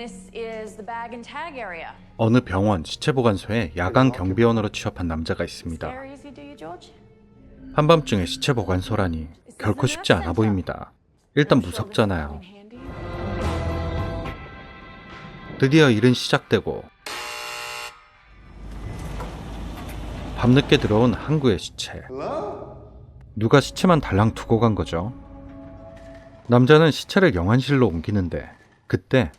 this is the bag and tag area. 어느 병원 시체 보관소에 야간 경비원으로 취업한 남자가 있습니다. Very easy, do you, George? 한밤중에 시체 보관소라니 결코 쉽지 않아 보입니다. 일단 무섭잖아요. 드디어 일은 시작되고 밤늦게 들어온 항구의 시체. 누가 시체만 달랑 두고 간 거죠? 남자는 시체를 영안실로 옮기는데 그때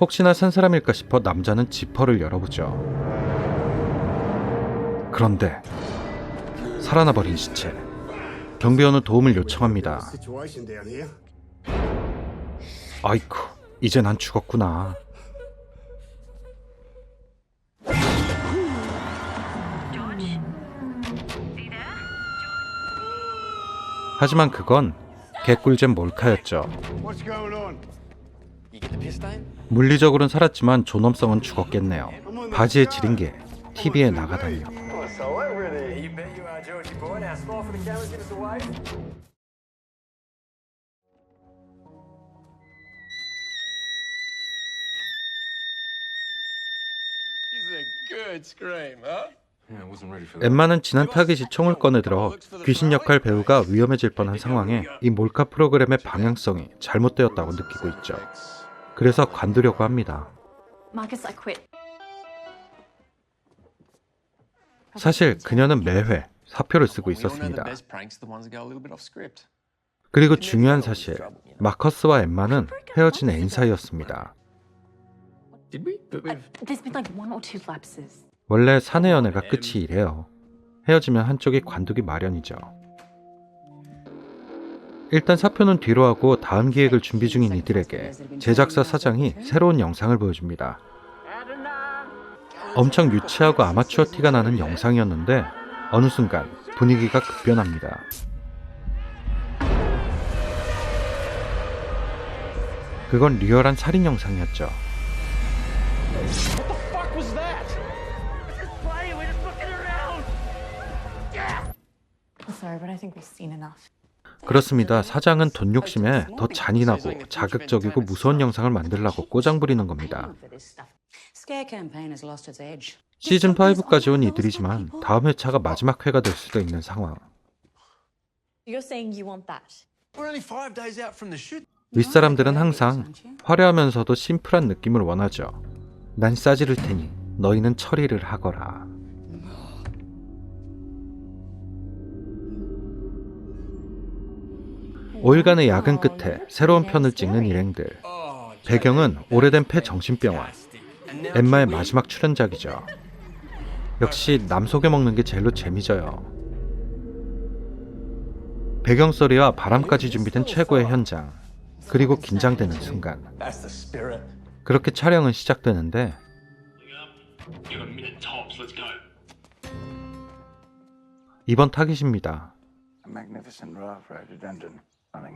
혹시나 산 사람일까 싶어 남자는 지퍼를 열어보죠. 그런데 살아나버린 시체. 경비원은 도움을 요청합니다. 아이쿠, 이제 난 죽었구나. 하지만 그건 개꿀잼 몰카였죠. 물리적으로는 살았지만 존엄성은 죽었겠네요. 바지에 지린 게 TV에 나가다니요. Oh? 엠마는 지난 타깃이 총을 꺼내들어 귀신 역할 배우가 위험해질 뻔한 상황에 이 몰카 프로그램의 방향성이 잘못되었다고 느끼고 있죠. 그래서 관두려고 합니다. Marcus, I quit. 사실 그녀는 매회 사표를 쓰고 있었습니다. best pranks are the ones that go a little bit off script. 그리고 중요한 사실, 마커스와 엠마는 헤어진 애인 사이였습니다. 원래 사내 연애가 끝이 이래요. 헤어지면 한쪽이 관두기 마련이죠. 일단 사표는 뒤로 하고 다음 기획을 준비 중인 이들에게 제작사 사장이 새로운 영상을 보여줍니다. 엄청 유치하고 아마추어 티가 나는 영상이었는데 어느 순간 분위기가 급변합니다. 그건 리얼한 살인 영상이었죠. Fuck was that? I'm sorry, but I think we've seen enough. 그렇습니다. 사장은 돈 욕심에 더 잔인하고 자극적이고 무서운 영상을 만들라고 꼬장 부리는 겁니다. 시즌 5까지 온 이들이지만 다음 회차가 마지막 회가 될 수도 있는 상황. We're. 윗사람들은 항상 화려하면서도 심플한 느낌을 원하죠. 난 싸지를 테니 너희는 처리를 하거라. 오일간의 야근 끝에 새로운 편을 찍는 일행들. 배경은 오래된 폐 정신병원. 엠마의 마지막 출연작이죠. 역시 남 속여 먹는 게 제일로 재미져요. 배경 소리와 바람까지 준비된 최고의 현장. 그리고 긴장되는 순간. 그렇게 촬영은 시작되는데. 이번 타깃입니다.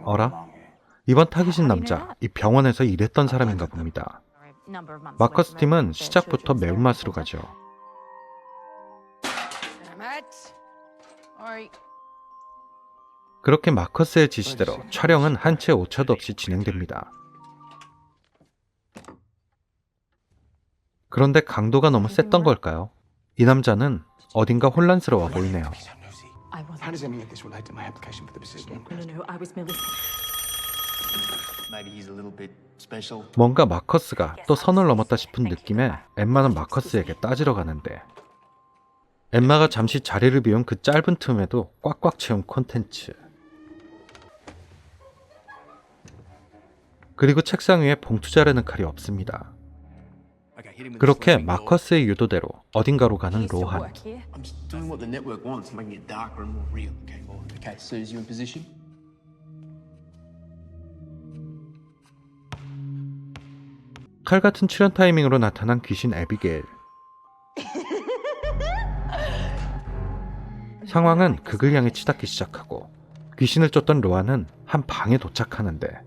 어라? 이번 타깃인 남자, 이 병원에서 일했던 사람인가 봅니다. 마커스 팀은 시작부터 매운맛으로 가죠. 그렇게 마커스의 지시대로 촬영은 한 채 오차도 없이 진행됩니다. 그런데 강도가 너무 셌던 걸까요? 이 남자는 어딘가 혼란스러워 보이네요. I How wasn't. does any of this relate to my application for the position? No, no, no. I was merely. Maybe he's a little bit special. 뭔가 마커스가 또 선을 넘었다 싶은 느낌에 엠마는 마커스에게 따지러 가는데 엠마가 잠시 자리를 비운 그 짧은 틈에도 꽉꽉 채운 콘텐츠 그리고 책상 위에 봉투 자르는 칼이 없습니다. 그렇게. 마커스의 유도대로 어딘가로 가는 로한 work here. I'm just doing what the network wants, making it darker and more real. Okay, well, okay, Suze, you in position? 칼 같은 출연 타이밍으로 나타난 귀신 에비게일 상황은 극을 향해 치닫기 시작하고 귀신을 쫓던 로아는 한 방에 도착하는데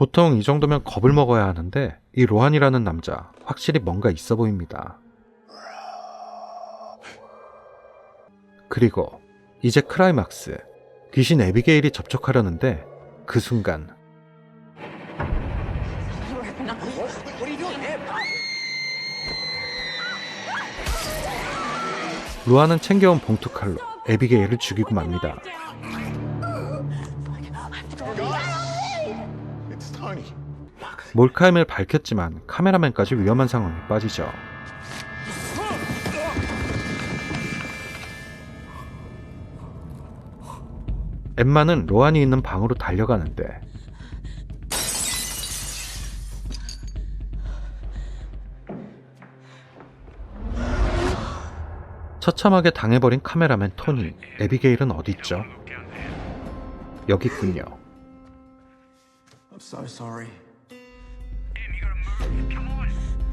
보통 이 정도면 겁을 먹어야 하는데 이 로한이라는 남자 확실히 뭔가 있어 보입니다. 그리고 이제 크라이막스 귀신 에비게일이 접촉하려는데 그 순간 루아는 챙겨온 봉투 칼로 에비게일을 죽이고 맙니다. 몰카임을 밝혔지만 카메라맨까지 위험한 상황에 빠지죠. 엠마는 로안이 있는 방으로 달려가는데 처참하게 당해버린 카메라맨 토니, 에비게일은 어딨죠? 여기 있군요. I'm so sorry.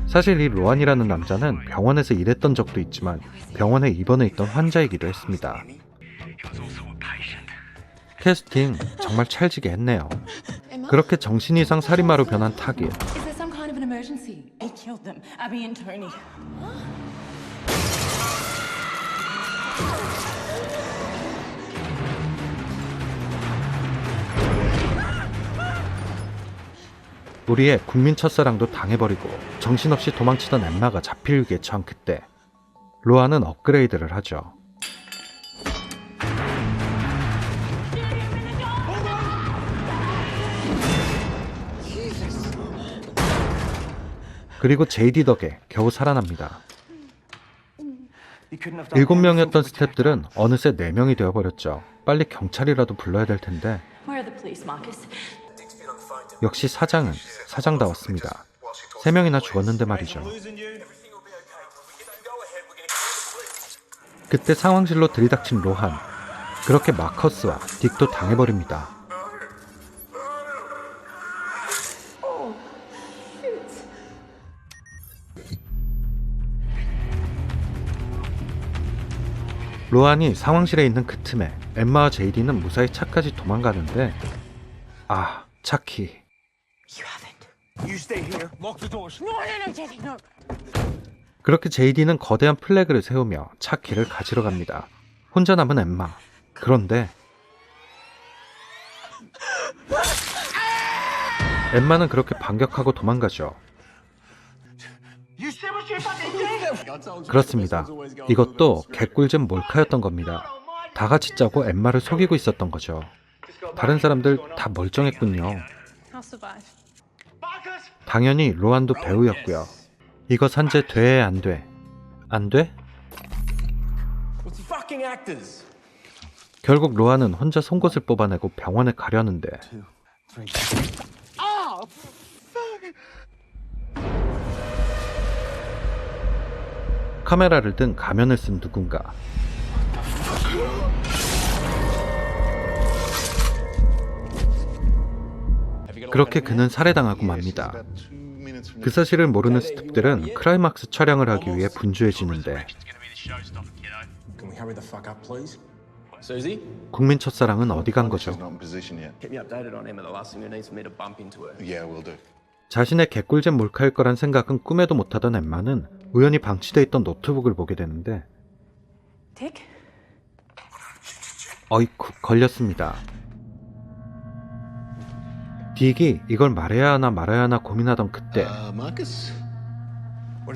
사실 이 로안이라는 남자는 병원에서 일했던 적도 있지만 병원에 입원해 있던 환자이기도 했습니다. 캐스팅 정말 찰지게 했네요. 그렇게 정신 이상 살인마로 변한 타깃. 우리의 국민 첫사랑도 당해버리고 정신없이 도망치던 엠마가 잡힐 위기에 처한 그때 로아는 업그레이드를 하죠. 그리고 제이디 덕에 겨우 살아납니다. 일곱 명이었던 스탭들은 어느새 네 명이 되어버렸죠. 빨리 경찰이라도 불러야 될 텐데 역시 사장은 사장다웠습니다. 세 명이나 죽었는데 말이죠. 그때 상황실로 들이닥친 로한. 그렇게 마커스와 딕도 당해버립니다. 로한이 상황실에 있는 그 틈에 엠마와 제이디는 무사히 차까지 도망가는데 아, 차키. You stay here. 그렇게 제이디는 거대한 플래그를 세우며 차키를 가지러 갑니다. 혼자 남은 엠마. 그런데 엠마는 그렇게 반격하고 도망가죠. 그렇습니다. 이것도 개꿀잼 몰카였던 겁니다. 다 같이 짜고 엠마를 속이고 있었던 거죠. 다른 사람들 다 멀쩡했군요. 당연히 로안도 배우였고요. 이거 산재 돼, 안 돼? 안 돼? 결국 로안은 혼자 송곳을 뽑아내고 병원에 가려는데 카메라를 든 가면을 쓴 누군가 그렇게 그는 살해당하고 맙니다. 그 사실을 모르는 스탭들은 크라이막스 촬영을 하기 위해 분주해지는데 국민 첫사랑은 어디 간 거죠? 자신의 개꿀잼 몰카일 거란 생각은 꿈에도 못하던 엠마는 우연히 방치돼 있던 노트북을 보게 되는데? 어이쿠 걸렸습니다. 딕이 이걸 말해야 하나 말아야 하나 고민하던 그때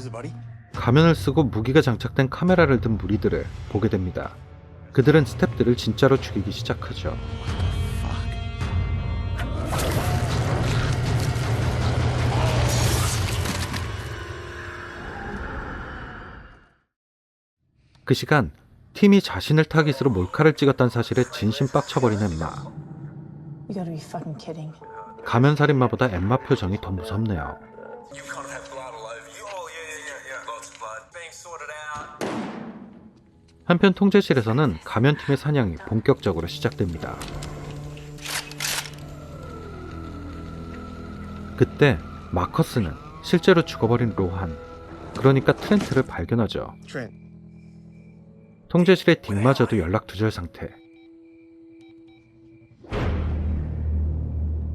buddy? 가면을 쓰고 무기가 장착된 카메라를 든 무리들을 보게 됩니다. 그들은 스탭들을 진짜로 죽이기 시작하죠. 그 시간 팀이 자신을 타깃으로 몰카를 찍었다는 사실에 진심 빡쳐버린 엠마. You gotta be fucking kidding. 가면 살인마보다 엠마 표정이 더 무섭네요. Oh. 한편 통제실에서는 가면팀의 사냥이 본격적으로 시작됩니다. 그때 마커스는 실제로 죽어버린 로한, 그러니까 트렌트를 발견하죠. 통제실의 딕마저도 연락 두절 상태.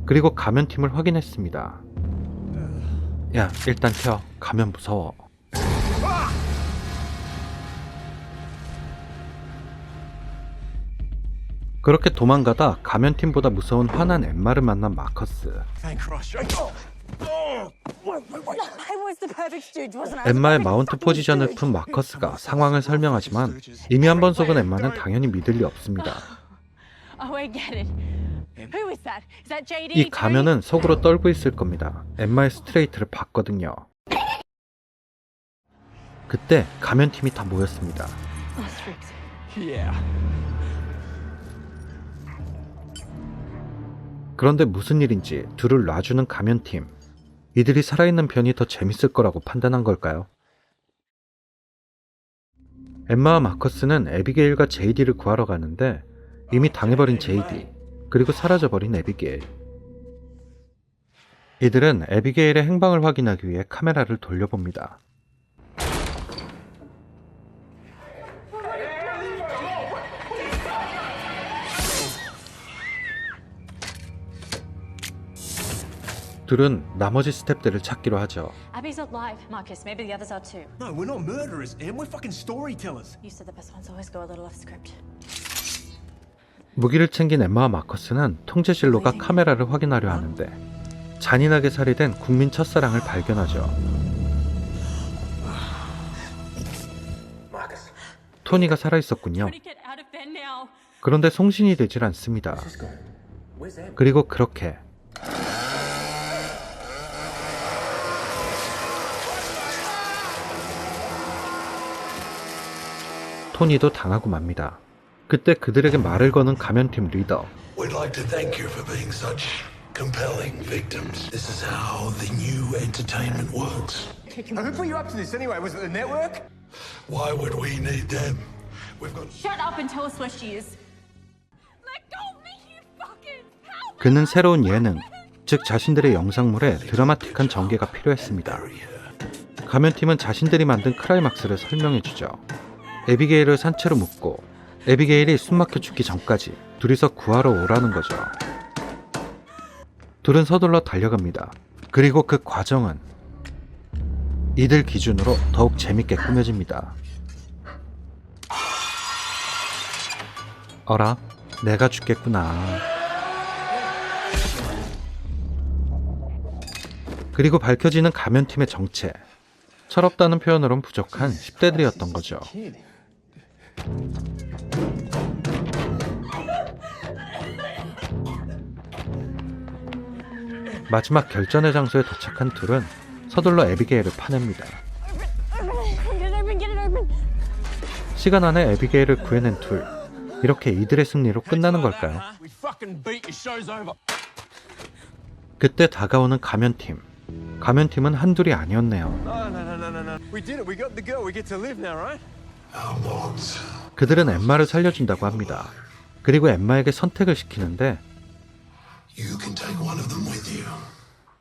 그리고 가면팀을 확인했습니다. 야, 일단 켜. 가면 무서워. 그렇게 도망가다 감염팀보다 무서운 화난 엠마를 만난 마커스. Oh, I was the perfect stooge, wasn't I? 엠마의 마운트 포지션을 푼 마커스가 상황을 설명하지만 이미 한 번 속은 엠마는 당연히 믿을 리 없습니다. I get it. Who is that? Is that JD? 이 가면은 속으로 떨고 있을 겁니다. 엠마의 스트레이트를 봤거든요. 그때 가면팀이 다 모였습니다. 그런데 무슨 일인지 둘을 놔주는 가면팀. 이들이 살아있는 편이 더 재밌을 거라고 판단한 걸까요? 엠마와 마커스는 에비게일과 제이디를 구하러 가는데 이미 당해버린 제이디, 그리고 사라져버린 에비게일. 이들은 에비게일의 행방을 확인하기 위해 카메라를 돌려봅니다. 둘은 나머지 스탭들을 찾기로 하죠. Abby's alive, Marcus. Maybe the others are too. No, we're not murderers, Em. We're fucking storytellers. You said the best ones always go a little off script. 무기를 챙긴 엠마와 마커스는 통제실로 가 카메라를 확인하려 하는데 잔인하게 살해된 국민 첫사랑을 발견하죠. 토니가 살아있었군요. 그런데 송신이 되질 않습니다. 그리고 그렇게 토니도 당하고 맙니다. 그때 그들에게 말을 거는 감염팀 리더 We'd like to thank you for being such compelling victims. This is how the new entertainment works. Who put you up to this anyway? Was it the network? Why would we need them? We've got Shut up and tell us where she is. Let go of me, you fucking help! 그는 새로운 예능, 즉 자신들의 영상물에 드라마틱한 전개가 필요했습니다. 감염팀은 자신들이 만든 크라이막스를 설명해주죠. 에비게일을 산채로 묶고 에비게일이 숨막혀 죽기 전까지 둘이서 구하러 오라는 거죠. 둘은 서둘러 달려갑니다. 그리고 그 과정은 이들 기준으로 더욱 재밌게 꾸며집니다. 어라, 내가 죽겠구나. 그리고 밝혀지는 가면팀의 정체. 철없다는 표현으론 부족한 10대들이었던 거죠. 마지막 결전의 장소에 도착한 둘은 서둘러 에비게일을 파냅니다. 시간 안에 에비게일을 구해낸 둘. 이렇게 이들의 승리로 끝나는 걸까요? 그때 다가오는 가면팀. 가면팀은 한둘이 아니었네요. 그들은 엠마를 살려준다고 합니다. 그리고 엠마에게 선택을 시키는데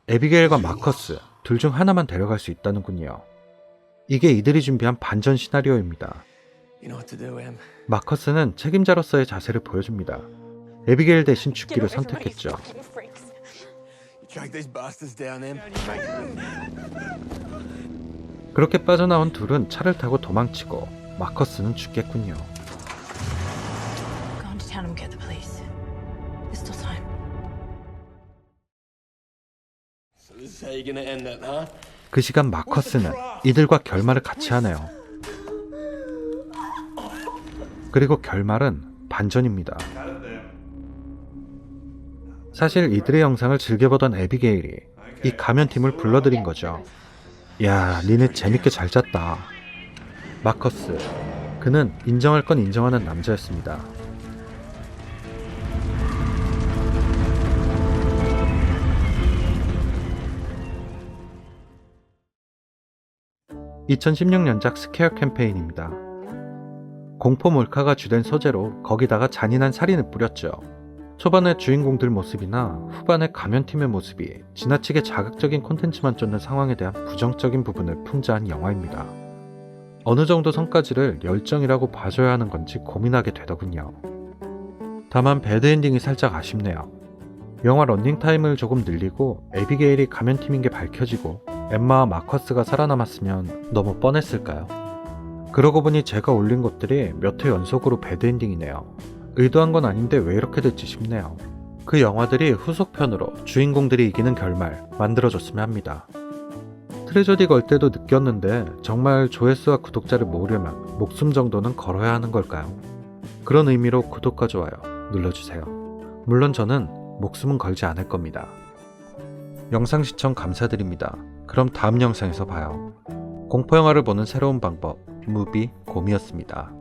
에비게일과 마커스 둘 중 하나만 데려갈 수 있다는군요. 이게 이들이 준비한 반전 시나리오입니다. You know what to do, Em. 마커스는 책임자로서의 자세를 보여줍니다. 에비게일 대신 죽기를 선택했죠. 그렇게 빠져나온 둘은 차를 타고 도망치고 마커스는 죽겠군요. 그 시간 마커스는 이들과 결말을 같이 하네요. 그리고 결말은 반전입니다. 사실 이들의 영상을 즐겨보던 에비게일이 이 가면팀을 불러들인 거죠. 야, 니네 재밌게 잘 짰다. 마커스. 그는 인정할 건 인정하는 남자였습니다. (2016년작) 스퀘어 캠페인입니다. 공포 몰카가 주된 소재로 거기다가 잔인한 살인을 뿌렸죠. 초반의 주인공들 모습이나 후반의 가면팀의 모습이 지나치게 자극적인 콘텐츠만 쫓는 상황에 대한 부정적인 부분을 풍자한 영화입니다. 어느 정도 성까지를 열정이라고 봐줘야 하는 건지 고민하게 되더군요. 다만 배드엔딩이 살짝 아쉽네요. 영화 런닝타임을 조금 늘리고 에비게일이 가면팀인 게 밝혀지고 엠마와 마커스가 살아남았으면 너무 뻔했을까요? 그러고 보니 제가 올린 것들이 몇 회 연속으로 배드엔딩이네요. 의도한 건 아닌데 왜 이렇게 됐지 싶네요. 그 영화들이 후속편으로 주인공들이 이기는 결말 만들어줬으면 합니다. 트레저디 걸 때도 느꼈는데 정말 조회수와 구독자를 모으려면 목숨 정도는 걸어야 하는 걸까요? 그런 의미로 구독과 좋아요 눌러주세요. 물론 저는 목숨은 걸지 않을 겁니다. 영상 시청 감사드립니다. 그럼 다음 영상에서 봐요. 공포영화를 보는 새로운 방법, 무비 곰이었습니다.